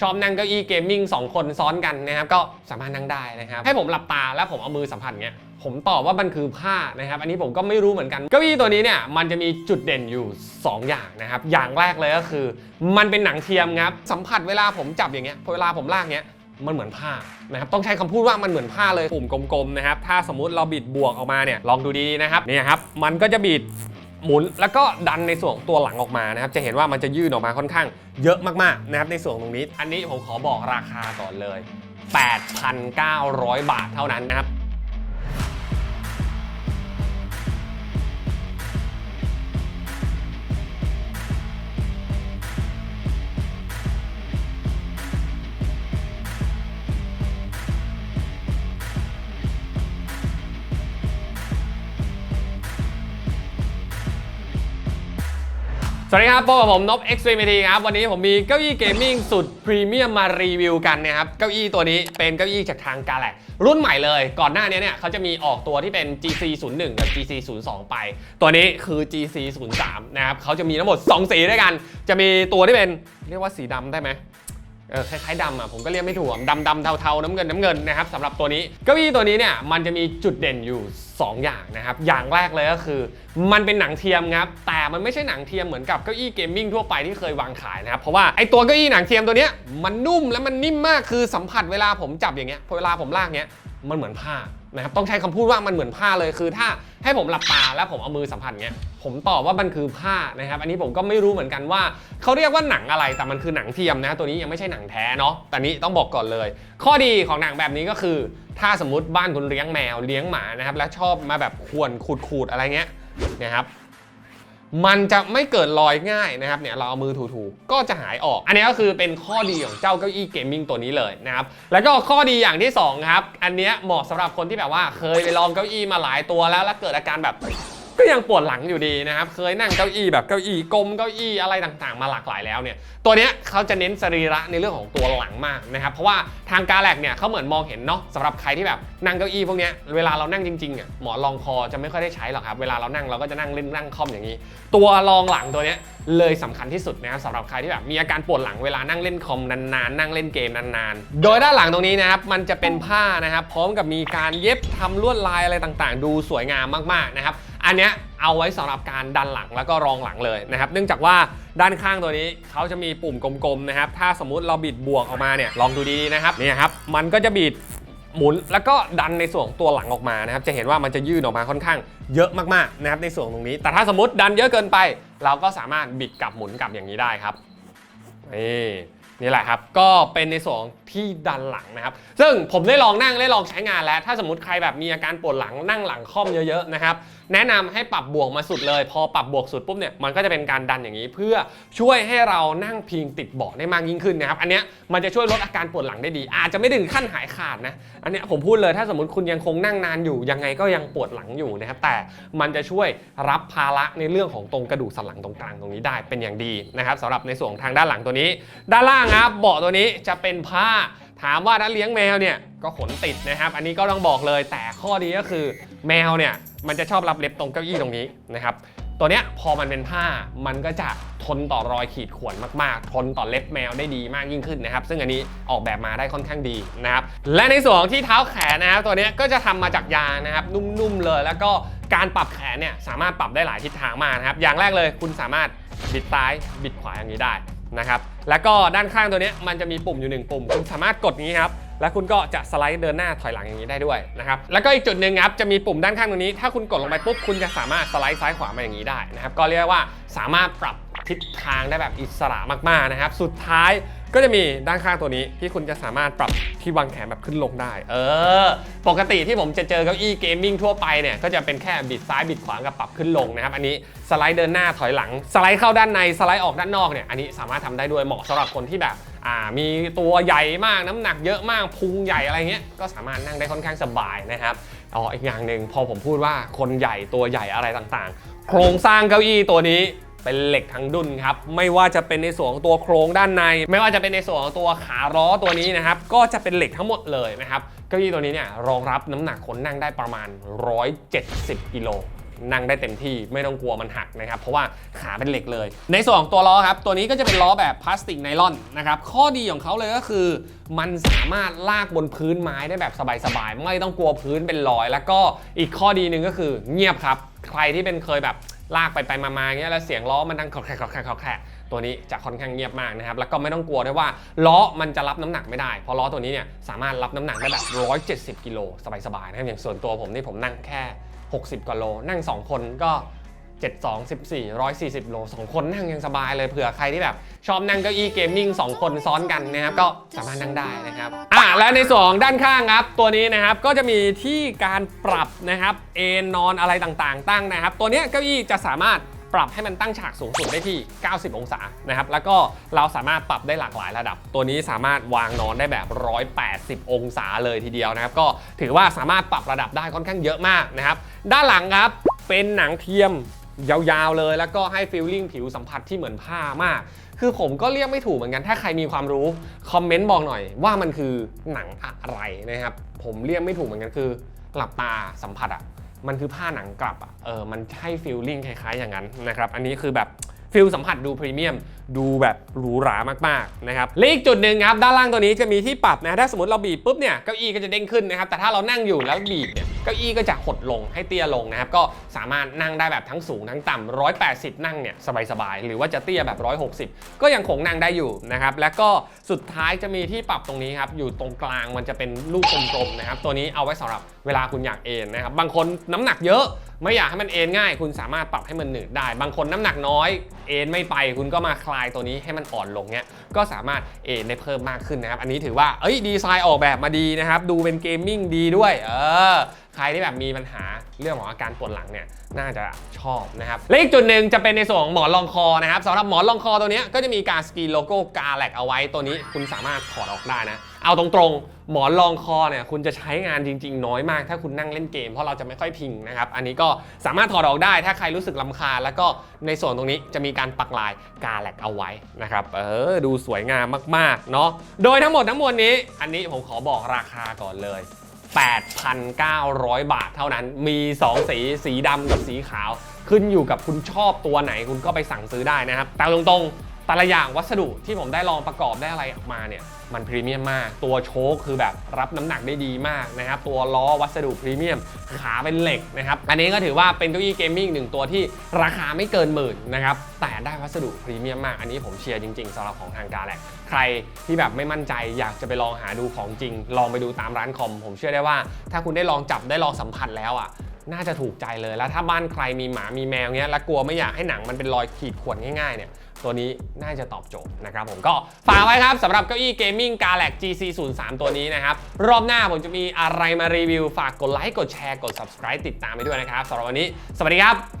ชอบนั่งเก้าอี้เกมมิ่งสองคนซ้อนกันนะครับก็สามารถนั่งได้นะครับให้ผมหลับตาแล้วผมเอามือสัมผัสเงี้ยผมตอบว่ามันคือผ้านะครับ อันนี้ผมก็ไม่รู้เหมือนกันเก้าอี้ตัวนี้เนี่ยมันจะมีจุดเด่นอยู่ 2 อย่างนะครับ อย่างแรกเลยก็คือ มันเป็นหนังเทียมครับสัมผัสเวลาผมจับอย่างเงี้ยพอเวลาผมลากเงี้ยมันเหมือนผ้านะครับต้องใช้คำพูดว่ามันเหมือนผ้าเลยปุ่มกลมๆนะครับถ้าสมมุติเราบิดบวกออกมาเนี่ยลองดูดีๆนะครับเนี่ยครับมันก็จะบิด หมุนแล้วก็ดันในส่วนตัวหลังออกมานะครับ จะเห็นว่ามันจะยืดออกมาค่อนข้างเยอะมากๆนะครับในส่วนตรงนี้ อันนี้ผมขอบอกราคาก่อนเลย 8,900 บาทเท่านั้นนะครับ วัสดีครับพบกับผมนบ Extremity ครับ วันนี้ผมมีเก้าอี้เกมมิ่งสุดพรีเมียมมารีวิวกันนะครับ เก้าอี้ตัวนี้เป็นเก้าอี้จากทางกาแลรุ่นใหม่เลย ก่อนหน้านี้เนี่ยเขาจะมีออกตัวที่เป็น GC 0 1กับ GC 0 2ไป ตัวนี้คือ GC 0 3นะครับเขาจะมีทั้งหมด 2 สีด้วยกัน จะมีตัวที่เป็นเรียกว่าสีดำได้ไหม เออคล้ายๆดำอะผมก็เรียกไม่ถูกดำดำเทาๆน้ำเงินน้ำเงินนะครับสำหรับตัวนี้เก้าอี้ตัวนี้เนี่ยมันจะมีจุดเด่นอยู่ 2 อย่างนะครับอย่างแรกเลยก็คือ มันเป็นหนังเทียมครับแต่มันไม่ใช่หนังเทียมเหมือนกับเก้าอี้เกมมิ่งทั่วไปที่เคยวางขายนะครับเพราะว่าไอตัวเก้าอี้หนังเทียมตัวเนี้ยมันนุ่มและมันนิ่มมากคือสัมผัสเวลาผมจับอย่างเงี้ยเวลาผมลากเงี้ย มันเหมือนผ้านะครับต้องใช้คำพูดว่ามันเหมือนผ้าเลยคือ ถ้าให้ผมหลับตาแล้วผมเอามือสัมผัสเงี้ยผมตอบว่ามันคือผ้านะครับ อันนี้ผมก็ไม่รู้เหมือนกันว่าเขาเรียกว่าหนังอะไรแต่มันคือหนังเทียมนะตัวนี้ยังไม่ใช่หนังแท้เนาะแต่นี้ต้องบอกก่อนเลย ข้อดีของหนังแบบนี้ก็คือ ถ้าสมมติบ้านคุณเลี้ยงแมวเลี้ยงหมานะครับแล้วชอบมาแบบข่วนขูดขูดๆอะไรเงี้ยนะครับ มันจะไม่เกิดรอยง่ายนะครับเนี่ยเราเอามือถูๆก็จะหายออก อันนี้ก็คือเป็นข้อดีของเจ้าเก้าอี้เกมมิ่งตัวนี้เลยนะครับแล้วก็ข้อดีอย่างที่สองครับอันเนี้ยเหมาะสำหรับคนที่แบบว่าเคยไปลองเก้าอี้มาหลายตัวแล้วแล้วเกิดอาการแบบ ก็ยังปวดหลังอยู่ดีนะครับ เคยนั่งเก้าอี้แบบเก้าอี้กลมเก้าอี้อะไรต่างๆ มาหลากหลายแล้วเนี่ย ตัวเนี้ยเขาจะเน้นสรีระในเรื่องของตัวหลังมากนะครับ เพราะว่าทางกาแลกเนี่ยเขาเหมือนมองเห็นเนาะสำหรับใครที่แบบนั่งเก้าอี้พวกเนี้ยเวลาเรานั่งจริงๆอะหมอนรองคอจะไม่ค่อยได้ใช้หรอกครับ เวลาเรานั่งเราก็จะนั่งเล่นนั่งคอมอย่างนี้ ตัวรองหลังตัวเนี้ยเลยสำคัญที่สุดนะครับสำหรับใครที่แบบมีอาการปวดหลังเวลานั่งเล่นคอมนานๆ นั่งเล่นเกมนานๆ โดยด้านหลังตรงนี้นะครับมันจะเป็นผ้านะครับพร้อมกับมีการเย็บทำลวดลายอะไรต่างๆ ดูสวยงามมากๆนะครับ อันเนี้ยเอาไว้สำหรับการดันหลังแล้วก็รองหลังเลยนะครับ เนื่องจากว่าด้านข้างตัวนี้เขาจะมีปุ่มกลมๆนะครับ ถ้าสมมุติเราบิดบวกออกมาเนี่ยลองดูดีๆนะครับเนี่ยครับมันก็จะบิดหมุนแล้วก็ดันในส่วนของตัวหลังออกมานะครับ จะเห็นว่ามันจะยืดออกมาค่อนข้างเยอะมากๆนะครับในส่วนตรงนี้ แต่ถ้าสมมติดันเยอะเกินไป เราก็สามารถบิดกลับหมุนกลับอย่างนี้ได้ครับนี่นี่แหละครับ ก็เป็นในส่วนที่ดันหลังนะครับ ซึ่งผมได้ลองนั่งได้ลองใช้งานแล้ว ถ้าสมมติใครแบบมีอาการปวดหลังนั่งหลังค่อมเยอะๆนะครับ แนะนำให้ปรับบวกมาสุดเลย พอปรับบวกสุดปุ๊บเนี่ยมันก็จะเป็นการดันอย่างนี้ เพื่อช่วยให้เรานั่งพิงติดเบาะได้มากยิ่งขึ้นนะครับอันเนี้ยมันจะช่วยลดอาการปวดหลังได้ดี อาจจะไม่ถึงขั้นหายขาดนะอันเนี้ยผมพูดเลยถ้าสมมติคุณยังคงนั่งนานอยู่ยังไงก็ยังปวดหลังอยู่นะครับแต่มันจะช่วยรับภาระในเรื่องของตรงกระดูกสันหลังตรงกลางตรงนี้ได้เป็นอย่างดีนะครับสำหรับในส่วนของทางด้านหลังตัวนี้ ด้านล่างครับเบาะตัวนี้จะเป็นผ้า ถามว่าถ้าเลี้ยงแมวเนี่ยก็ขนติดนะครับ อันนี้ก็ต้องบอกเลยแต่ข้อดีก็คือแมวเนี่ยมันจะชอบรับเล็บตรงเก้าอี้ตรงนี้นะครับตัวเนี้ยพอมันเป็นผ้ามันก็จะทนต่อรอยขีดข่วนมากๆ ทนต่อเล็บแมวได้ดีมากยิ่งขึ้นนะครับ ซึ่งอันนี้ออกแบบมาได้ค่อนข้างดีนะครับ และในส่วนของที่เท้าแขนนะครับตัวเนี้ยก็จะทำมาจากยางนะครับ นุ่มๆเลย แล้วก็การปรับแขนเนี่ยสามารถปรับได้หลายทิศทางมากนะครับ อย่างแรกเลยคุณสามารถบิดซ้ายบิดขวาอย่างนี้ได้ นะครับ แล้วก็ด้านข้างตัวนี้มันจะมีปุ่มอยู่หนึ่งปุ่ม คุณสามารถกดนี้ครับ แล้วคุณก็จะสไลด์เดินหน้าถอยหลังอย่างนี้ได้ด้วยนะครับ แล้วก็อีกจุดหนึ่งครับ จะมีปุ่มด้านข้างตรงนี้ ถ้าคุณกดลงไปปุ๊บ คุณจะสามารถสไลด์ซ้ายขวามาอย่างนี้ได้นะครับ ก็เรียกว่าสามารถปรับทิศทางได้แบบอิสระมากๆนะครับ สุดท้าย ก็จะมีด้านข้างตัวนี้ที่คุณจะสามารถปรับที่วางแขนแบบขึ้นลงได้ เออ ปกติที่ผมจะเจอเก้าอี้เกมมิ่งทั่วไปเนี่ยก็จะเป็นแค่บิดซ้ายบิดขวากับปรับขึ้นลงนะครับ อันนี้สไลด์เดินหน้าถอยหลัง สไลด์เข้าด้านในสไลด์ออกด้านนอกเนี่ยอันนี้สามารถทำได้ด้วยเหมาะสำหรับคนที่แบบอ่ามีตัวใหญ่มากน้ำหนักเยอะมากพุงใหญ่อะไรเงี้ยก็สามารถนั่งได้ค่อนข้างสบายนะครับอ๋ออีกอย่างหนึ่งพอผมพูดว่าคนใหญ่ตัวใหญ่อะไรต่างๆ โครงสร้างเก้าอี้ตัวนี้ เป็นเหล็กทั้งดุนครับ ไม่ว่าจะเป็นในส่วนของตัวโครงด้านใน ไม่ว่าจะเป็นในส่วนของตัวขาล้อตัวนี้นะครับ ก็จะเป็นเหล็กทั้งหมดเลยนะครับ เก้าอี้ตัวนี้เนี่ยรองรับน้ำหนักคนนั่งได้ประมาณ 170 กิโลนั่งได้เต็มที่ไม่ต้องกลัวมันหักนะครับ เพราะว่าขาเป็นเหล็กเลย ในส่วนของตัวล้อครับ ตัวนี้ก็จะเป็นล้อแบบพลาสติกไนลอนนะครับข้อดีของเขาเลยก็คือ มันสามารถลากบนพื้นไม้ได้แบบสบายๆ ไม่ต้องกลัวพื้นเป็นรอย แล้วก็อีกข้อดีหนึ่งก็คือเงียบครับ ใครที่เป็นเคยแบบ ลากไปไปมาๆเงี้ยแล้วเสียงล้อมันดังคลอกแคลกคลอกแคลกแคลกตัวนี้จะค่อนข้างเงียบมากนะครับ แล้วก็ไม่ต้องกลัวด้วยว่าล้อมันจะรับน้ำหนักไม่ได้ เพราะล้อตัวนี้เนี่ยสามารถรับน้ำหนักได้แบบ 170 กิโลสบายๆนะครับอย่างส่วนตัวผมนี่ผมนั่งแค่ 60กว่าโล นั่ง 2 คนก็ 72 14 140 โล 2 คนนั่งยังสบายเลยเผื่อใครที่แบบ ชอบนั่งเก้าอี้เกมมิ่ง 2 คนซ้อนกันนะครับ ก็สามารถนั่งได้นะครับ อะและในส่วนของด้านข้างครับ ตัวนี้นะครับ ก็จะมีที่การปรับนะครับ เอนนอนอะไรต่างๆ ตั้งนะครับ ตัวนี้เก้าอี้จะสามารถปรับให้มันตั้งฉากสูงสุดได้ที่ 90 องศานะครับ แล้วก็เราสามารถปรับได้หลากหลายระดับ ตัวนี้สามารถวางนอนได้แบบ 180 องศาเลยทีเดียวนะครับ ก็ถือว่าสามารถปรับระดับได้ค่อนข้างเยอะมากนะครับ ด้านหลังครับ เป็นหนังเทียม ยาวๆเลย แล้วก็ให้ฟีลลิ่งผิวสัมผัสที่เหมือนผ้ามาก คือผมก็เรียกไม่ถูกเหมือนกัน ถ้าใครมีความรู้ คอมเมนต์บอกหน่อยว่ามันคือหนังอะไรนะครับ ผมเรียกไม่ถูกเหมือนกันคือ หลับตาสัมผัสอะมันคือผ้าหนังกลับอะเออ มันให้ฟีลลิ่งคล้ายๆอย่างนั้นนะครับ อันนี้คือแบบฟิลสัมผัสดูพรีเมียมดูแบบหรูหรามากๆนะครับและอีกจุดหนึ่งครับ ด้านล่างตัวนี้จะมีที่ปรับนะ ถ้าสมมติเราบีบปุ๊บเนี่ยเก้าอี้ก็จะเด้งขึ้นนะครับ แต่ถ้าเรานั่งอยู่แล้วบีบเนี่ย เก้าอี้ก็จะหดลงให้เตี้ยลงนะครับก็สามารถนั่งได้แบบทั้งสูงทั้งต่ำ180 นั่งเนี่ยสบายๆหรือว่าจะเตี้ยแบบ 160 ก็ยังคงนั่งได้อยู่นะครับแล้วก็สุดท้ายจะมีที่ปรับตรงนี้ครับอยู่ตรงกลางมันจะเป็นลูกกลมๆนะครับตัวนี้เอาไว้สำหรับเวลาคุณอยากเอนนะครับบางคนน้ำหนักเยอะไม่อยากให้มันเอนง่าย คุณสามารถปรับให้มันหนืดได้ บางคนน้ำหนักน้อย เอนไม่ไป คุณก็มาคลายตัวนี้ให้มันอ่อนลงเนี้ยก็สามารถเอนได้เพิ่มมากขึ้นนะครับ อันนี้ถือว่าเอ้ยดีไซน์ออกแบบมาดีนะครับ ดูเป็นเกมมิ่งดีด้วย เออใครที่แบบมีปัญหาเรื่องของอาการปวดหลังเนี่ยน่าจะชอบนะครับและอีกจุดหนึ่งจะเป็นในส่วนของหมอนรองคอนะครับสำหรับหมอนรองคอตัวนี้ก็จะมีการสกรีนโลโก้กาแลกเอาไว้ตัวนี้คุณสามารถถอดออกได้นะ เอาตรงๆ หมอนรองคอเนี่ยคุณจะใช้งานจริง ๆ น้อยมาก ถ้าคุณนั่งเล่นเกมเพราะเราจะไม่ค่อยพิงนะครับอันนี้ก็สามารถถอดออกได้ถ้าใครรู้สึกลำคาญแล้วก็ในส่วนตรงนี้จะมีการปักลายกาแลกเอาไว้นะครับเออดูสวยงามมากๆเนาะโดยทั้งหมดทั้งมวลนี้ อันนี้ผมขอบอกราคาก่อนเลย 8,900 บาทเท่านั้น มี 2 สี สีดำกับสีขาว ขึ้นอยู่กับคุณชอบตัวไหนคุณก็ไปสั่งซื้อได้นะครับแต่ตรงๆ แต่ละอย่างวัสดุที่ผมได้ลองประกอบได้อะไรออกมาเนี่ยมันพรีเมียมมาก ตัวโชคคือแบบรับน้ำหนักได้ดีมากนะครับ ตัวล้อวัสดุพรีเมียม ขาเป็นเหล็กนะครับ อันนี้ก็ถือว่าเป็นเก้าอี้เกมมิ่งหนึ่งตัวที่ราคาไม่เกินหมื่นนะครับ แต่ได้วัสดุพรีเมียมมาก อันนี้ผมเชียร์จริงๆสำหรับของทางการแหละใครที่แบบไม่มั่นใจอยากจะไปลองหาดูของจริง ลองไปดูตามร้านคอม ผมเชื่อได้ว่า ถ้าคุณได้ลองจับได้ลองสัมผัสแล้วอะน่าจะถูกใจเลยแล้วถ้าบ้านใครมีหมามีแมวเงี้ยแล้วกลัวไม่อยากให้หนังมันเป็นรอยขีดข่วนง่ายๆเนี่ย ตัวนี้น่าจะตอบโจทย์นะครับผมก็ฝากไว้ครับสำหรับเก้าอี้เกมมิ่ง Galax GC03 ตัวนี้นะครับ รอบหน้าผมจะมีอะไรมารีวิว ฝากกดไลค์กดแชร์กด subscribe ติดตามไปด้วยนะครับสำหรับวันนี้ สวัสดีครับ